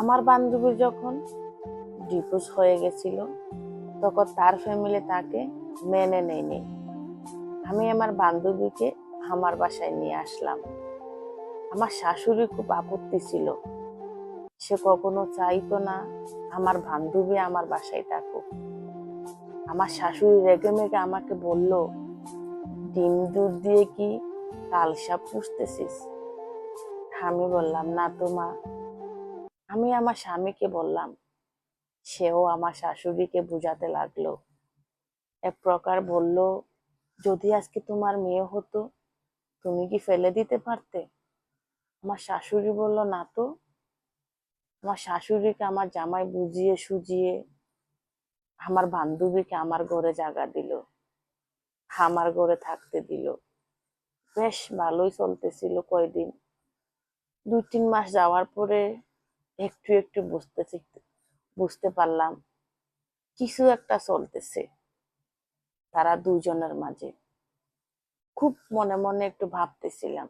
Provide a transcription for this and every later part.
আমার বান্ধবীর যখন ডিভোর্স হয়ে গেছিল, তখন তার ফ্যামিলি তাকে মেনে নেয়নি। আমি আমার বান্ধবীকে আমার বাসায় নিয়ে আসলাম। আমার শাশুড়ি খুব আপত্তি ছিল। সে কখনো চাইতো না আমার বান্ধবী আমার বাসায় থাকুক। আমার শাশুড়ি রেগে মেগে আমাকে বলল, ডিম দুধ দিয়ে কি কালসা পুষতেছিস? আমি বললাম, না তো মা। আমি আমার স্বামীকে বললাম, সেও আমার শাশুড়িকে বুঝাতে লাগল। এক প্রকার বলল, যদি আজকে তোমার মেয়ে হতো, তুমি কি ফেলে দিতে পারতে? আমার শাশুড়ি বলল, না তো। আমার শাশুড়িকে আমার জামাই বুঝিয়ে সুজিয়ে আমার বান্ধবীকে আমার ঘরে জাগা দিল, আমার ঘরে থাকতে দিল। বেশ ভালোই চলতেছিল কয়দিন। দুই তিন মাস যাওয়ার পরে একটু একটু বুঝতে শিখতে, বুঝতে পারলাম। কিছু একটা চলতেছে তারা দুজনের মাঝে। খুব মনে মনে একটু ভাবতেছিলাম,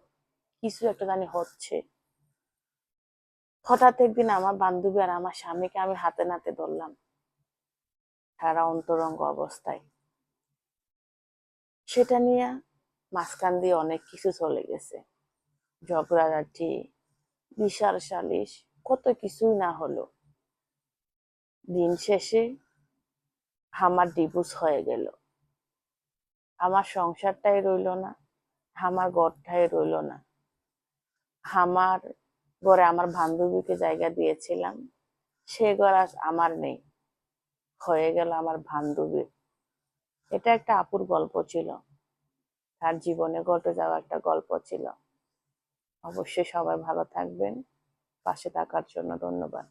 কিছু একটা জানি হচ্ছে। হঠাৎ একদিন আমার বান্ধবী আর আমার স্বামীকে আমি হাতে নাতে ধরলাম তারা অন্তরঙ্গ অবস্থায়। সেটা নিয়ে মাঝখান দিয়ে অনেক কিছু চলে গেছে। ঝগড়াঝাটি, বিশাল সালিশ। কত কিছুই না হলো। দিন শেষে আমার ডিভোর্স হয়ে গেল। আমার সংসারটাই রইল না, আমার ঘরটাই রইল না। আমার ঘরে আমার বান্ধবীকে জায়গা দিয়েছিলাম, সে ঘর আমার নেই। হয়ে গেল আমার বান্ধবীর। এটা একটা আপুর গল্প ছিল। তার জীবনে ঘটে যাওয়া একটা গল্প ছিল। অবশ্যই সবাই ভালো থাকবেন। পাশে থাকার জন্য ধন্যবাদ।